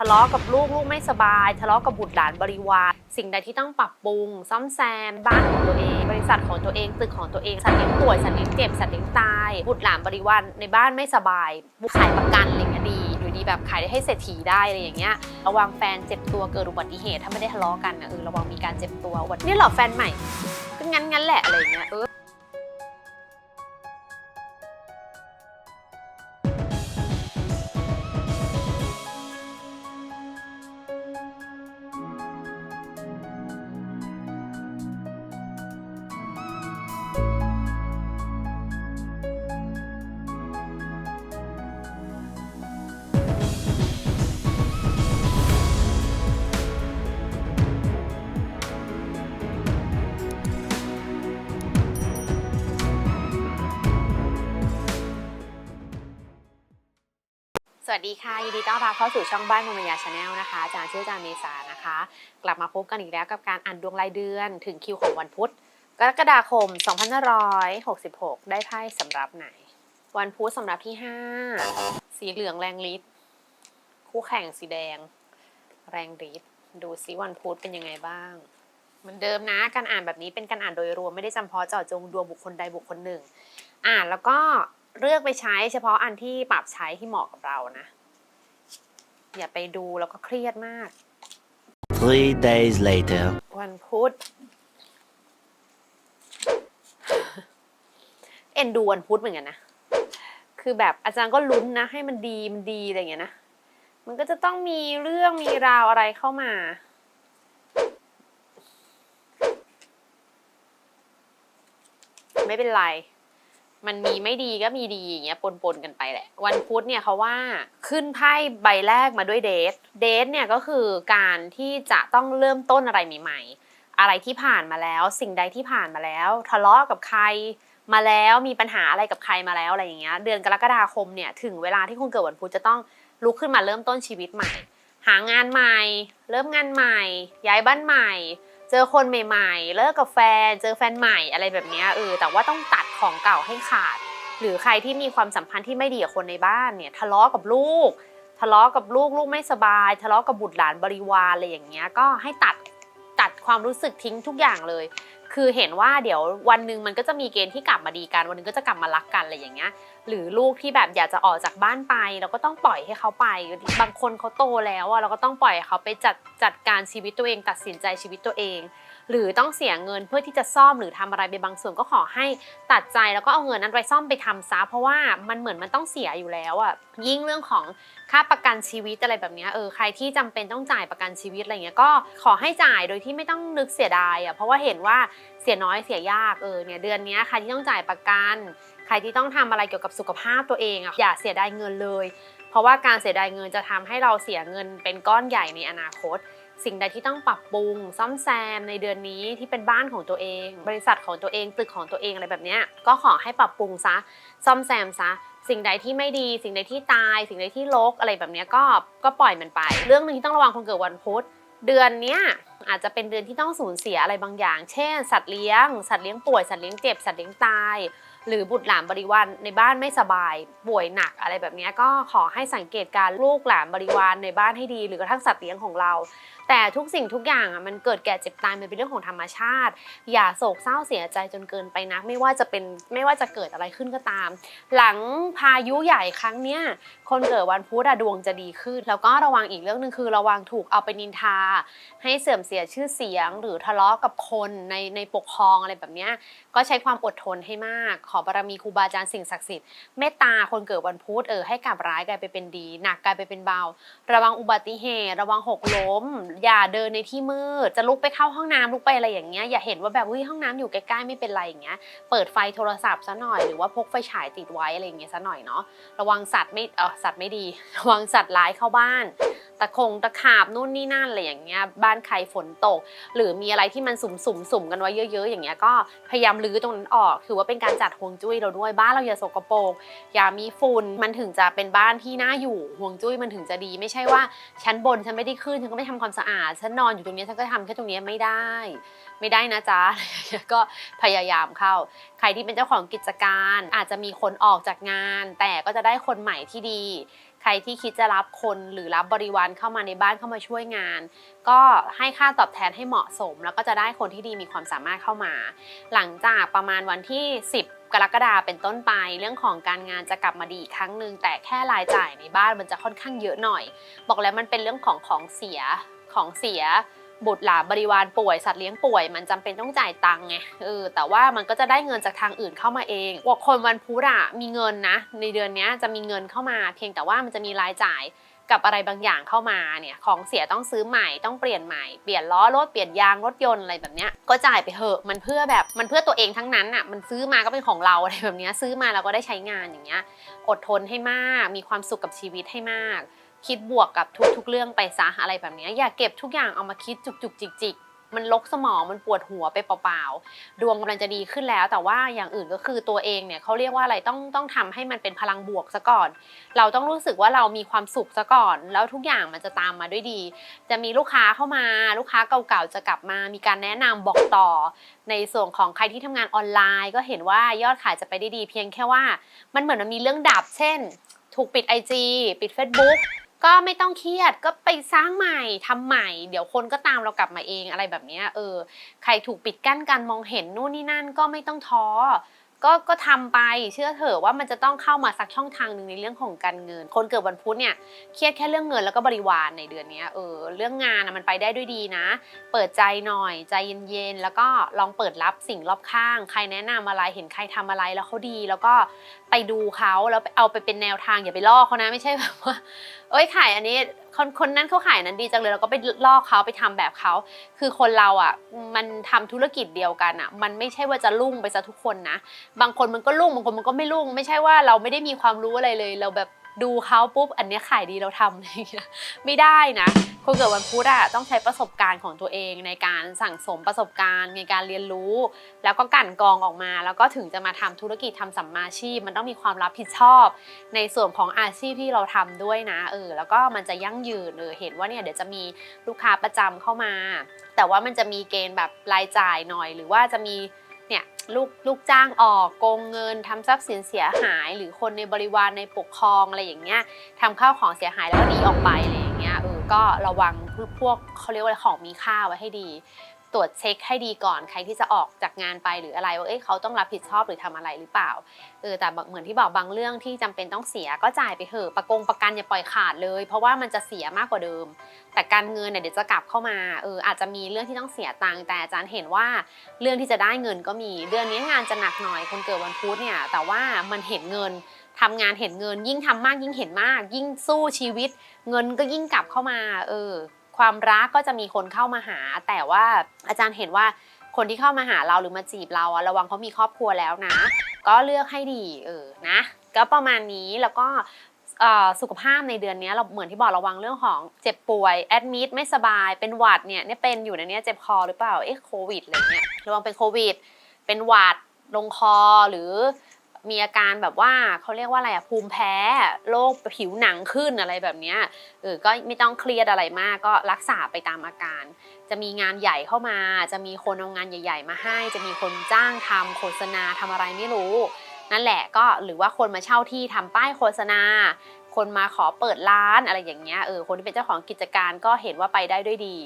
ทะเลาะกับลูกลูกไม่สบาย ทะเลาะกับบุตรหลานบริวารสิ่งใดที่ต้องปรับปรุง ซ่อมแซม บ้านของตัวเอง บริษัทของตัวเองตึกของตัวเองสัตว์เลี้ยงป่วยสัตว์เลี้ยงเจ็บสัตว์เลี้ยงตาย บุตรหลานบริวารในบ้านไม่สบายบุขายประกันอะไรเงี้ยดีอยู่ดีแบบขายได้ให้เศรษฐีได้อะไรอย่างเงี้ยระวังแฟนเจ็บตัวเกิดอุบัติเหตุถ้าไม่ได้ทะเลาะกันนะเออระวังมีการเจ็บตัวอุบัตินี่หรอแฟนใหม่ก็งั้นงั้นแหละอะไรอย่างเงี้ยเออ วัสดีค่ะ ยินดีต้อนรับเข้าสู่ช่องบ้านมมยาชาแนลนะคะอาจารย์ชื่ออาจารย์เมษานะคะ กลับมาพบกันอีกแล้วกับการอ่านดวงรายเดือนถึงคิวของวันพุธ กรกฎาคม 2566 ได้ไพ่สำหรับไหน วันพุธสำหรับที่ 5 สีเหลืองแรงฤทธิ์คู่แข่งสีแดง แรงฤทธิ์ดูซิวันพุธเป็นยังไงบ้างเหมือนเดิมนะการอ่านแบบนี้เป็นการอ่านโดยรวมไม่ได้จำเพาะเจาะจงดวงบุคคลใดบุคคลหนึ่ง อ่านแล้วก็ เลือกไปใช้เฉพาะอันที่ปรับใช้ที่เหมาะกับเรานะ อย่าไปดูแล้วก็เครียดมาก Three days later. วันพุธเอ็นดูวันพุธเหมือนกันนะ คือแบบอาจารย์ก็ลุ้นนะ ให้มันดีมันดีอะไรอย่างเงี้ยนะ มันก็จะต้องมีเรื่องมีราวอะไรเข้ามา ไม่เป็นไร มันมีไม่ดีก็มีดีอย่างเงี้ยปนๆกันไปแหละ วันพุธเนี่ยเขาว่าขึ้นไพ่ใบแรกมาด้วยเดทเดทเนี่ยก็คือการที่จะต้องเริ่มต้นอะไรใหม่ๆอะไรที่ผ่านมาแล้ว สิ่งใดที่ผ่านมาแล้ว ทะเลาะกับใครมาแล้วมีปัญหาอะไรกับใครมาแล้วอะไรอย่างเงี้ยเดือนกรกฎาคมเนี่ยถึงเวลาที่คุณเกิดวันพุธจะต้องลุกขึ้นมาเริ่มต้นชีวิตใหม่ หางานใหม่ เริ่มงานใหม่ ย้ายบ้านใหม่ เจอคนใหม่ ๆ เลิกกับแฟน เจอแฟนใหม่อะไรแบบนี้เออแต่ว่าต้องตัดของเก่าให้ขาด หรือใครที่มีความสัมพันธ์ที่ไม่ดีกับคนในบ้านเนี่ยทะเลาะกับลูก ทะเลาะกับลูกลูกไม่สบาย ทะเลาะกับบุตรหลานบริวารอะไรอย่างเงี้ยก็ให้ตัดตัดความรู้สึกทิ้งทุกอย่างเลย คือเห็นว่าเดี๋ยววันหนึ่งมันก็จะมีเกณฑ์ที่กลับมาดีกัน วันหนึงก็จะกลับมารักกันอะไรอย่างเงี้ย หรือลูกที่แบบอยากจะออกจากบ้านไป เราก็ต้องปล่อยให้เขาไป บางคนเขาโตแล้วอะเราก็ต้องปล่อยเขาไปจัดจัดการชีวิตตัวเอง ตัดสินใจชีวิตตัวเอง หรือต้องเสียเงินเพื่อที่จะซ่อมหรือทำอะไรไปบางส่วนก็ขอให้ตัดใจแล้วก็เอาเงินนั้นไปซ่อมไปทำซะเพราะว่ามันเหมือนมันต้องเสียอยู่แล้วอะยิ่งเรื่องของค่าประกันชีวิตอะไรแบบนี้เออใครที่จำเป็นต้องจ่ายประกันชีวิตอะไรเงี้ยก็ขอให้จ่ายโดยที่ไม่ต้องนึกเสียดายอะเพราะว่าเห็นว่าเสียน้อยเสียยากเออเนี่ยเดือนนี้ใครที่ต้องจ่ายประกันใครที่ต้องทำอะไรเกี่ยวกับสุขภาพตัวเองอะอย่าเสียดายเงินเลย เพราะว่าการเสียดายเงินจะทำให้เราเสียเงินเป็นก้อนใหญ่ในอนาคต สิ่งใดที่ต้องปรับปรุง ซ่อมแซมในเดือนนี้ที่เป็นบ้านของตัวเอง บริษัทของตัวเองตึกของตัวเองอะไรแบบนี้ก็ขอให้ปรับปรุงซะซ่อมแซมซะสิ่งใดที่ไม่ดี สิ่งใดที่ตาย สิ่งใดที่รกอะไรแบบนี้ก็ก็ปล่อยมันไป เรื่องหนึงที่ต้องระวังคนเกิดวันพุธเดือนเนี้ยอาจจะเป็นเดือนที่ต้องสูญเสียอะไรบางอย่าง เช่น สัตว์เลี้ยง สัตว์เลี้ยงป่วย สัตว์เลี้ยงเจ็บ สัตว์เลี้ยงตาย หรือบุตรหลานบริวารในบ้านไม่สบาย ป่วยหนักอะไรแบบนี้ก็ขอให้สังเกตการลูกหลานบริวารในบ้านให้ดี หรือกระทั่งสัตว์เลี้ยงของเรา แต่ทุกสิ่งทุกอย่างอะมันเกิดแก่เจ็บตายมันเป็นเรื่องของธรรมชาติ อย่าโศกเศร้าเสียใจจนเกินไปนะ ไม่ว่าจะเป็นไม่ว่าจะเกิดอะไรขึ้นก็ตาม หลังพายุใหญ่ครั้งเนี้ยคนเกิดวันพุธอะดวงจะดีขึ้น แล้วก็ระวังอีกเรื่องหนึ่งคือระวังถูกเอาไปนินทา ให้เสื่อมเสียชื่อเสียง หรือทะเลาะกับคนในในปกครองอะไรแบบเนี้ยก็ใช้ความอดทนให้มาก ขอบารมีครูบาอาจารย์สิ่งศักดิ์สิทธิ์เมตตาคนเกิดวันพุธเออให้กลับร้ายกลายไปเป็นดี หนักกลายไปเป็นเบา ระวังอุบัติเหตุ ระวังหกล้มอย่าเดินในที่มืด จะลุกไปเข้าห้องน้ำลุกไปอะไรอย่างเงี้ยอย่าเห็นว่าแบบเฮ้ยห้องน้ำอยู่ใกล้ๆไม่เป็นไรอย่างเงี้ยเปิดไฟโทรศัพท์ซะหน่อยหรือว่าพกไฟฉายติดไว้อะไรอย่างเงี้ยซะหน่อยเนาะระวังสัตว์ไม่เออสัตว์ไม่ดี ระวังสัตว์ร้ายเข้าบ้านตะคงตะขาบนู่นนี่นั่นอะไรอย่างเงี้ยบ้านใครฝนตก หรือมีอะไรที่มันสุ่มสุ่มสุ่มกันไว้เยอะๆ อย่างเงี้ยก็พยายามรื้อตรงนั้นออก ถือว่าเป็นการจัดฮวงจุ้ยเราด้วยบ้านเราอย่าสกปรกอย่ามีฝุ่นมันถึงจะเป็นบ้านที่น่าอยู่ฮวงจุ้ยมันถึงจะดี ไม่ใช่ว่าชั้นบนฉันไม่ได้ขึ้นฉันก็ไม่ทำความสะอาดฉันนอนอยู่ตรงนี้ฉันก็ทำแค่ตรงนี้ไม่ได้ ไม่ได้นะจ๊ะก็พยายามเข้า ใครที่เป็นเจ้าของกิจการอาจจะมีคนออกจากงาน แต่ก็จะได้คนใหม่ที่ดี ใครรที่คิดจะรับคนหรือรับบริวารเข้ามาในบ้านเข้ามาช่วยงาน ก็ให้ค่าตอบแทนให้เหมาะสม แล้วก็จะได้คนที่ดีมีความสามารถเข้ามา หลังจากประมาณวันที่ 10กรกฎาเป็นต้นไปเรื่องของการงานจะกลับมาดีอีกครั้งหนึ่งแต่แค่รายจ่ายในบ้านมันจะค่อนข้างเยอะหน่อย บอกแล้วมันเป็นเรื่องของของเสีย ของเสียบุตรหลานบริวารป่วยสัตว์เลี้ยงป่วย มันจำเป็นต้องจ่ายตังค์ไงเออแต่ว่ามันก็จะได้เงินจากทางอื่นเข้ามาเองบอกคนวันพุธอะมีเงินนะ ในเดือนนี้จะมีเงินเข้ามา เพียงแต่ว่ามันจะมีรายจ่ายกับอะไรบางอย่างเข้ามาเนี่ยของเสียต้องซื้อใหม่ต้องเปลี่ยนใหม่เปลี่ยนล้อรถเปลี่ยนยางรถยนต์อะไรแบบเนี้ยก็จ่ายไปเถอะมันเพื่อแบบมันเพื่อตัวเองทั้งนั้นอะมันซื้อมาก็เป็นของเราอะไรแบบเนี้ยซื้อมาเราก็ได้ใช้งานอย่างเงี้ยอดทนให้มาก มีความสุขกับชีวิตให้มาก คิดบวกกับทุกๆ เรื่องไปซะอะไรแบบนี้อย่าเก็บทุกอย่างเอามาคิดจุกจิกจิกมันลกสมองมันปวดหัวไปเปล่าๆดวงกำลังจะดีขึ้นแล้ว แต่ว่าอย่างอื่นก็คือตัวเองเนี่ยเขาเรียกว่าอะไรต้องต้องทำให้มันเป็นพลังบวกซะก่อน เราต้องรู้สึกว่าเรามีความสุขซะก่อน แล้วทุกอย่างมันจะตามมาด้วยดี จะมีลูกค้าเข้ามา ลูกค้าเก่าๆจะกลับมา มีการแนะนำบอกต่อ ในส่วนของใครที่ทำงานออนไลน์ ก็เห็นว่ายอดขายจะไปได้ดี เพียงแค่ว่า มันเหมือนมันมีเรื่องดับ เช่น ถูกปิด IG ปิด Facebook ก็ไม่ต้องเครียดก็ไปสร้างใหม่ทำใหม่ เดี๋ยวคนก็ตามเรากลับมาเองอะไรแบบนี้เออ ใครถูกปิดกั้นการมองเห็นนู่นนี่นั่นก็ไม่ต้องท้อ ก็ก็ทำไปเชื่อเถอะว่ามันจะต้องเข้ามาสักช่องทางหนึ่งในเรื่องของการเงิน คนเกิดวันพุธเนี่ยเครียดแค่เรื่องเงินแล้วก็บริวารในเดือนนี้เออเรื่องงานนะมันไปได้ด้วยดีนะ เปิดใจหน่อยใจเย็นๆแล้วก็ลองเปิดรับสิ่งรอบข้าง ใครแนะนำอะไรเห็นใครทำอะไรแล้วเขาดี แล้วก็ไปดูเขาแล้วเอาไปเป็นแนวทางอย่าไปลอกเขานะไม่ใช่แบบว่าเอ้ยขายอันนี้ คนคนนั้นเขาขายนั้นดีจังเลยเราก็ไปลอกเขาไปทำแบบเขา คือคนเราอะมันทำธุรกิจเดียวกันอะ มันไม่ใช่ว่าจะรุ่งไปซะทุกคนนะ บางคนมันก็รุ่งบางคนมันก็ไม่รุ่ง ไม่ใช่ว่าเราไม่ได้มีความรู้อะไรเลย เราแบบ ดูเขาปุ๊บอันนี้ขายดีเราทำอะไรอย่างเงี้ยไม่ได้นะคนเกิดวันพุธอะต้องใช้ประสบการณ์ของตัวเองในการสั่งสมประสบการณ์ในการเรียนรู้ แล้วก็กั่นกองออกมา แล้วก็ถึงจะมาทำธุรกิจทำสัมมาชีพ มันต้องมีความรับผิดชอบ ในส่วนของอาชีพที่เราทำด้วยนะเออแล้วก็มันจะยั่งยืนเออเห็นว่าเนี่ยเดี๋ยวจะมีลูกค้าประจำเข้ามา แต่ว่ามันจะมีเกณฑ์แบบรายจ่ายหน่อย หรือว่าจะมี เนี่ยลูกลูกจ้างออกโกงเงินทำทรัพย์สินเสียหาย หรือคนในบริวารในปกครองอะไรอย่างเงี้ยทำข้าวของเสียหายแล้วก็หนีออกไปอะไรอย่างเงี้ยเออก็ระวังพวกเขาเรียกว่าอะไรของมีค่าไว้ให้ดี ตรวจเช็คให้ดีก่อนใครที่จะออกจากงานไปหรืออะไรว่าเอ้ยเขาต้องรับผิดชอบหรือทำอะไรหรือเปล่าเออแต่เหมือนที่บอกบางเรื่องที่จำเป็นต้องเสียก็จ่ายไปเถอะประกงประกันอย่าปล่อยขาดเลย เพราะว่ามันจะเสียมากกว่าเดิม แต่การเงินเนี่ยเดี๋ยวจะกลับเข้ามาเอออาจจะมีเรื่องที่ต้องเสียตังค์แต่อาจารย์เห็นว่าเรื่องที่จะได้เงินก็มีเดือนนี้งานจะหนักหน่อยคนเกิดวันพุธเนี่ยแต่ว่ามันเห็นเงินทำงานเห็นเงินยิ่งทำมากยิ่งเห็นมาก ยิ่งสู้ชีวิต เงินก็ยิ่งกลับเข้ามา เออ ความรักก็จะมีคนเข้ามาหา แต่ว่าอาจารย์เห็นว่าคนที่เข้ามาหาเราหรือมาจีบเราอะระวังเขามีครอบครัวแล้วนะ ก็เลือกให้ดีเออนะ ก็ประมาณนี้แล้วก็สุขภาพในเดือนนี้เราเหมือนที่บอกระวังเรื่องของเจ็บป่วยแอดมิดไม่สบายเป็นหวัดเนี่ยเนี่ยเป็นอยู่ในนี้เจ็บคอหรือเปล่าเอ๊ะโควิดอะไรเงี้ยระวังเป็นโควิด เป็นหวัดลงคอหรือ มีอาการแบบว่าเขาเรียกว่าอะไรอะภูมิแพ้โรคผิวหนังขึ้นอะไรแบบนี้เออก็ไม่ต้องเครียดอะไรมากก็รักษาไปตามอาการ จะมีงานใหญ่เข้ามา จะมีคนเอางานใหญ่ ๆ มาให้ จะมีคนจ้างทำโฆษณาทำอะไรไม่รู้ นั่นแหละก็หรือว่าคนมาเช่าที่ทำป้ายโฆษณา คนมาขอเปิดร้านอะไรอย่างเงี้ยเออคนที่เป็นเจ้าของกิจการก็เห็นว่าไปได้ด้วยดี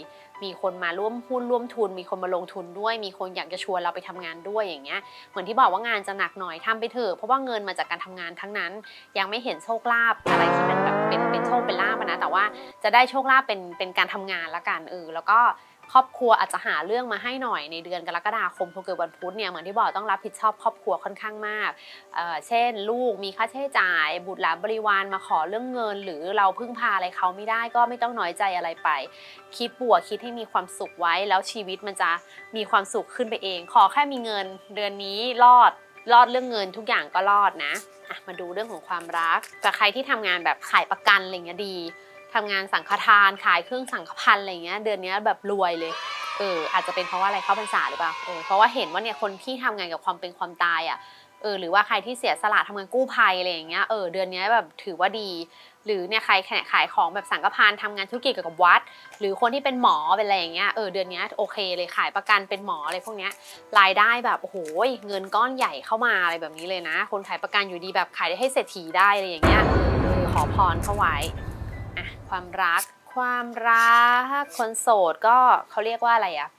มีคนมาร่วมหุ้นร่วมทุน มีคนมาลงทุนด้วย มีคนอยากจะชวนเราไปทำงานด้วยอย่างเงี้ยเหมือนที่บอกว่างานจะหนักหน่อยทำไปเถอะเพราะว่าเงินมาจากการทำงานทั้งนั้น ยังไม่เห็นโชคลาภอะไรที่มันแบบเป็นเป็นโชคเป็นลาภนะแต่ว่าจะได้โชคลาภเป็นเป็นการทำงานละกันเออแล้วก็ ครอบครัวอาจจะหาเรื่องมาให้หน่อยในเดือนกรกฎาคมคนเกิดวันพุธเนี่ยเหมือนที่บอกต้องรับผิดชอบครอบครัวค่อนข้างมากเเช่น ลูกมีค่าใช้จ่าย บุตรหลานบริวารมาขอเรื่องเงิน หรือเราพึ่งพาอะไรเขาไม่ได้ก็ไม่ต้องน้อยใจอะไรไป คิดบวกคิดให้มีความสุขไว้ แล้วชีวิตมันจะมีความสุขขึ้นไปเอง ขอแค่มีเงินเดือนนี้รอดรอดเรื่องเงินทุกอย่างก็รอดนะอะมาดูเรื่องของความรักแต่ใครที่ทำงานแบบขายประกันอะไรเงี้ยดี ทำงานสังฆทานขายเครื่องสังฆพันธ์อะไรเงี้ยเดือนนี้แบบรวยเลยเอออาจจะเป็นเพราะว่าอะไรเข้าพรรษาหรือเปล่าเออเพราะว่าเห็นว่าเนี่ยคนที่ทำงานกับความเป็นความตายอะเออหรือว่าใครที่เสียสละทำงานกู้ภัยอะไรอย่างเงี้ยเออเดือนนี้แบบถือว่าดี หรือเนี่ยใครขายของแบบสังฆทานทำงานธุรกิจเกี่ยวกับวัด หรือคนที่เป็นหมอเป็นอะไรอย่างเงี้ยเออเดือนนี้โอเคเลยขายประกันเป็นหมออะไรพวกเนี้ยรายได้แบบโอ้โหเงินก้อนใหญ่เข้ามาอะไรแบบนี้เลยนะ คนขายประกันอยู่ดีแบบขายได้ให้เศรษฐีได้อะไรอย่างเงี้ยเออขอพรเข้าไว้ ความรัก ความรัก คนโสดก็เขาเรียกว่าอะไรอะ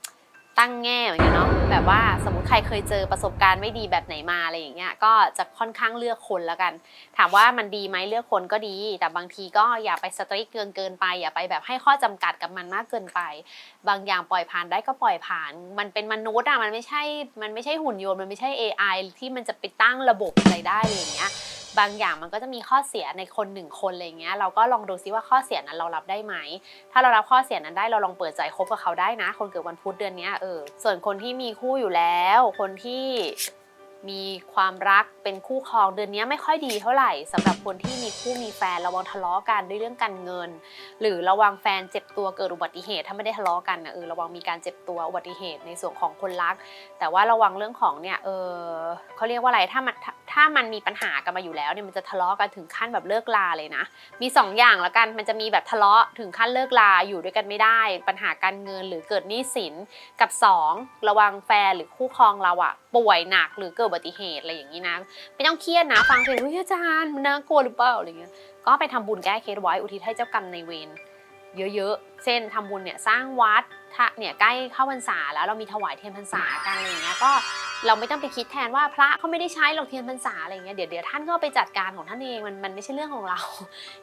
ตั้งแง่เหมือนกันเนาะแบบว่าสมมติใครเคยเจอประสบการณ์ไม่ดีแบบไหนมาอะไรอย่างเงี้ยก็จะค่อนข้างเลือกคนแล้วกัน ถามว่ามันดีไหมเลือกคนก็ดี แต่บางทีก็อย่าไปสตริกเกินเกินไป อย่าไปแบบให้ข้อจำกัดกับมันมากเกินไป บางอย่างปล่อยผ่านได้ก็ปล่อยผ่าน มันเป็นมนุษย์อะมันไม่ใช่มันไม่ใช่หุ่นยนต์มันไม่ใช่ AI ที่มันจะไปตั้งระบบอะไรได้อะไรอย่างเงี้ย บางอย่างมันก็จะมีข้อเสียในคนหนึ่งคนอะไรเงี้ยเราก็ลองดูซิว่าข้อเสียนั้นเรารับได้ไหม ถ้าเรารับข้อเสียนั้นได้เราลองเปิดใจคบกับเขาได้นะ คนเกิดวันพุธเดือนนี้เออส่วนคนที่มีคู่อยู่แล้ว คนที่ มีความรักเป็นคู่ครองเดือนนี้ไม่ค่อยดีเท่าไหร่สำหรับคนที่มีคู่มีแฟนระวังทะเลาะกันด้วยเรื่องการเงิน หรือระวังแฟนเจ็บตัวเกิดอุบัติเหตุ ถ้าไม่ได้ทะเลาะกันนะเออระวังมีการเจ็บตัวอุบัติเหตุในส่วนของคนรัก แต่ว่าระวังเรื่องของเนี่ยเออเขาเรียกว่าอะไรถ้ามันถ้ามันมีปัญหากันมาอยู่แล้วเนี่ยมันจะทะเลาะกันถึงขั้นแบบเลิกลาเลยนะ มีสองอย่างละกันมันจะมีแบบทะเลาะถึงขั้นเลิกลาอยู่ด้วยกันไม่ได้ ปัญหาการเงินหรือเกิดหนี้สินกับสองระวังแฟนหรือคู่ครองเราอะป่วยหนักหรือเกิดอุบัติเหตุอะไรอย่างนี้นะไม่ต้องเครียดนะฟังเพลงเฮ้ยอาจารย์มันน่ากลัวหรือเปล่าอะไรเงี้ยก็ไปทำบุญแก้เคล็ดไว้อุทิศให้เจ้ากรรมในเวรเยอะๆ เช่นทำบุญเนี่ยสร้างวัดถ้าเนี่ยใกล้เข้าพรรษาแล้วเรามีถวายเทียนพรรษากันอะไรเงี้ยก็เราไม่ต้องไปคิดแทนว่าพระเขาไม่ได้ใช้หรอกเทียนพรรษาอะไรเงี้ยเดี๋ยวเดี๋ยวท่านก็ไปจัดการของท่านเองมันมันไม่ใช่เรื่องของเรา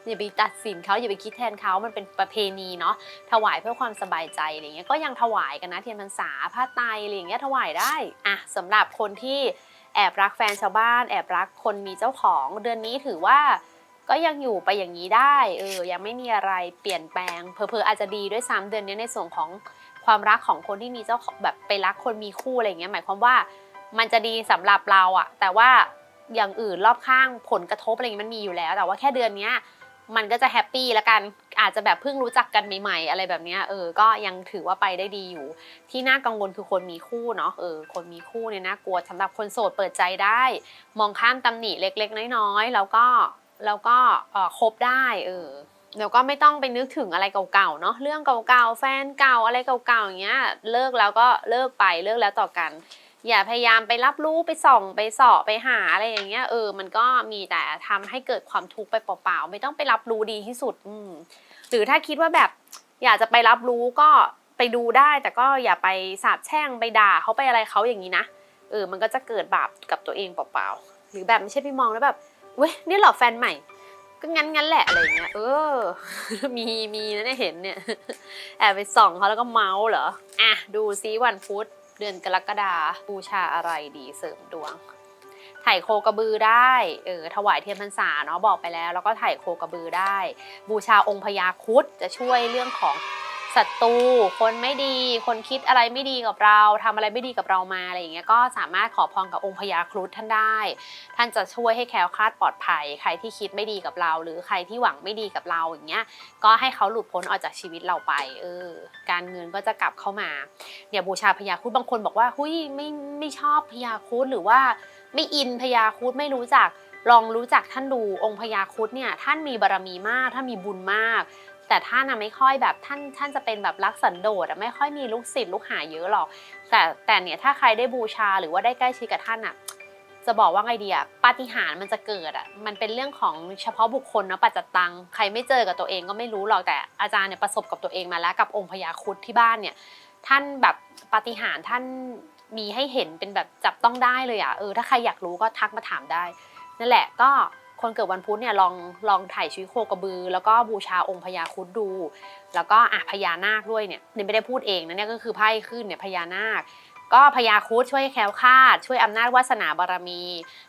อย่าไปตัดสินเขาอย่าไปคิดแทนเขามันเป็นประเพณีเนาะถวายเพื่อความสบายใจอะไรเงี้ยก็ยังถวายกันนะเทียนพรรษาผ้าไตรอะไรเงี้ยถวายได้อะสำหรับคนที่ แอบรักแฟนชาวบ้าน แอบรักคนมีเจ้าของ เดือนนี้ถือว่าก็ยังอยู่ไปอย่างนี้ได้เออยังไม่มีอะไรเปลี่ยนแปลงเพอเพออาจจะดีด้วยซ้ำเดือนนี้ในส่วนของความรักของคนที่มีเจ้าของแบบไปรักคนมีคู่อะไรเงี้ยหมายความว่ามันจะดีสำหรับเราอะแต่ว่าอย่างอื่นรอบข้างผลกระทบอะไรเงี้ยมันมีอยู่แล้ว แต่ว่าแค่เดือนเนี้ย มันก็จะแฮปปี้แล้วกันอาจจะแบบเพิ่งรู้จักกันใหม่ๆอะไรแบบนี้เออก็ยังถือว่าไปได้ดีอยู่ ที่น่ากังวลคือคนมีคู่เนาะเออคนมีคู่เนี่ยน่ากลัวสำหรับคนโสดเปิดใจได้ มองข้ามตำหนิเล็กๆ น้อยๆ แล้วก็แล้วก็เออคบได้เออแล้วก็ไม่ต้องไปนึกถึงอะไรเก่าๆเนาะเรื่องเก่าๆแฟนเก่าอะไรเก่าๆอย่างเงี้ยเลิกแล้วก็เลิกไปเลิกแล้วต่อกัน อย่าพยายามไปรับรู้ไปส่องไปสาะไปหาอะไรอย่างเงี้ยเออมันก็มีแต่ทำให้เกิดความทุกข์ไปเปล่าๆไม่ต้องไปรับรู้ดีที่สุดอืหรือถ้าคิดว่าแบบอยากจะไปรับรู้ก็ไปดูได้ แต่ก็อย่าไปสาบแช่งไปด่าเขาไปอะไรเขาอย่างนี้นะเออมันก็จะเกิดบาปกับตัวเองเปล่าๆหรือแบบไม่ใช่ไปมองแล้วแบบเว้ยนี่หรอแฟนใหม่ก็งั้นงั้นแหละอะไรอย่างเงี้ย เออ มีมีนะเนี่ยเห็นเนี่ย แอบไปส่องเขาแล้วก็เมาส์เหรอ อะ ดูซิวันพุธ เดือนกรกฎาบูชาอะไรดีเสริมดวง ถ่ายโคกระบือได้เออถวายเทียนพรรษาเนาะบอกไปแล้ว แล้วก็ถ่ายโคกระบือได้ บูชาองค์พญาคุดจะช่วยเรื่องของ ศัตรูคนไม่ดี คนคิดอะไรไม่ดีกับเราทำอะไรไม่ดีกับเรามาอะไรอย่างเงี้ยก็สามารถขอพรกับองค์พญาครุฑท่านได้ ท่านจะช่วยให้แคล้วคลาดปลอดภัย ใครที่คิดไม่ดีกับเรา หรือใครที่หวังไม่ดีกับเราอย่างเงี้ยก็ให้เขาหลุดพ้นออกจากชีวิตเราไปเออการเงินก็จะกลับเข้ามาเนี่ยบูชาพญาครุฑบางคนบอกว่าหุยไม่ไม่ชอบพญาครุฑหรือว่าไม่อินพญาครุฑไม่รู้จักลองรู้จักท่านดูองค์พญาครุฑเนี่ยท่านมีบารมีมากท่านมีบุญมาก แต่ท่านน่ะไม่ค่อยแบบท่านท่านจะเป็นแบบรักสันโดษอะไม่ค่อยมีลูกศิษย์ลูกหาเยอะหรอก แต่แต่เนี่ยถ้าใครได้บูชาหรือว่าได้ใกล้ชิดกับท่านอะจะบอกว่าไงดีอะปาฏิหาริย์มันจะเกิดอะมันเป็นเรื่องของเฉพาะบุคคลนะปัจจตัง ใครไม่เจอกับตัวเองก็ไม่รู้หรอกแต่อาจารย์เนี่ยประสบกับตัวเองมาแล้วกับองค์พญาครุฑที่บ้านเนี่ยท่านแบบปาฏิหาริย์ท่านมีให้เห็นเป็นแบบจับต้องได้เลยอะเออถ้าใครอยากรู้ก็ทักมาถามได้นั่นแหละก็ คนเกิดวันพุธเนี่ยลองลองถ่ายชีวิตโคกระบือ แล้วก็บูชาองค์พญาครุฑดู แล้วก็อะพญานาคด้วยเนี่ยนี่ไม่ได้พูดเองนะเนี่ยก็คือไพ่ขึ้นเนี่ยพญานาค ก็พญาครุฑช่วยแคล้วคลาด ช่วยอำนาจวาสนาบารมี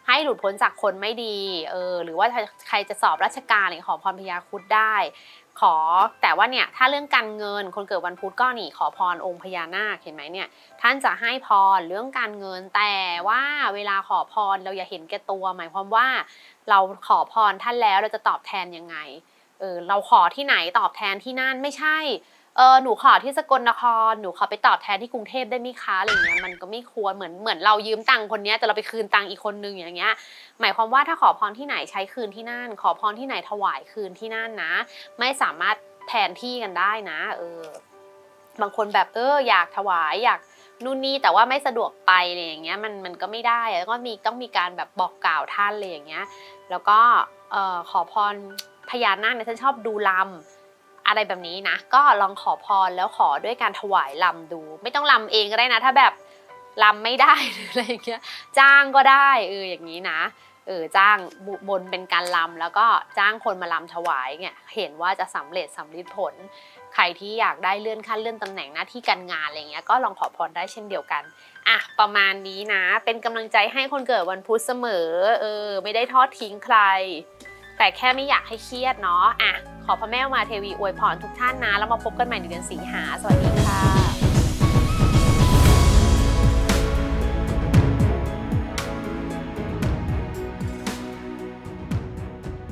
ให้หลุดพ้นจากคนไม่ดีเออหรือว่าใครจะสอบราชการอะไรขอพรพญาครุฑได้ ขอแต่ว่าเนี่ยถ้าเรื่องการเงินคนเกิดวันพุธก็นี่ขอพรองค์พญานาคเห็นไหมเนี่ยท่านจะให้พรเรื่องการเงินแต่ว่าเวลาขอพรเราอย่าเห็นแก่ตัว หมายความว่า เราขอพรท่านแล้วเราจะตอบแทนยังไงเออเราขอที่ไหนตอบแทนที่นั่นไม่ใช่เออหนูขอที่สกลนครหนูขอไปตอบแทนที่กรุงเทพได้ไหมคะอะไรเงี้ยมันก็ไม่ควรเหมือนเหมือนเรายืมตังค์คนนี้แต่เราไปคืนตังค์อีกคนนึงอย่างเงี้ย หมายความว่าถ้าขอพรที่ไหนใช้คืนที่นั่น ขอพรที่ไหนถวายคืนที่นั่นนะ ไม่สามารถแทนที่กันได้นะ เออบางคนแบบเอออยากถวายอยาก นู่นนี่แต่ว่าไม่สะดวกไปอะไรอย่างเงี้ยมันมันก็ไม่ได้แล้วก็มีต้องมีการแบบบอกกล่าวท่านเลยอย่างเงี้ยแล้วก็ขอพรพญานาคเนี่ยฉันชอบดูลำอะไรแบบนี้นะ ก็ลองขอพรแล้วขอด้วยการถวายลำดู ไม่ต้องลำเองก็ได้นะ ถ้าแบบลำไม่ได้หรืออะไรอย่างเงี้ยจ้างก็ได้เอออย่างนี้นะ เออจ้างบบนเป็นการลำแล้วก็จ้างคนมาลำถวายเนี่ยเห็นว่าจะสำเร็จสำลิดผล ใครที่อยากได้เลื่อนขั้นเลื่อนตำแหน่งหน้าที่การงานอะไรเงี้ยก็ลองขอพรได้เช่นเดียวกันอะประมาณนี้นะ เป็นกำลังใจให้คนเกิดวันพุธเสมอเออไม่ได้ทอดทิ้งใคร แต่แค่ไม่อยากให้เครียดเนาะอะขอพระแม่มาเทวีอวยพรทุกท่านนะ แล้วมาพบกันใหม่ในเดือนสิงหาสวัสดีค่ะ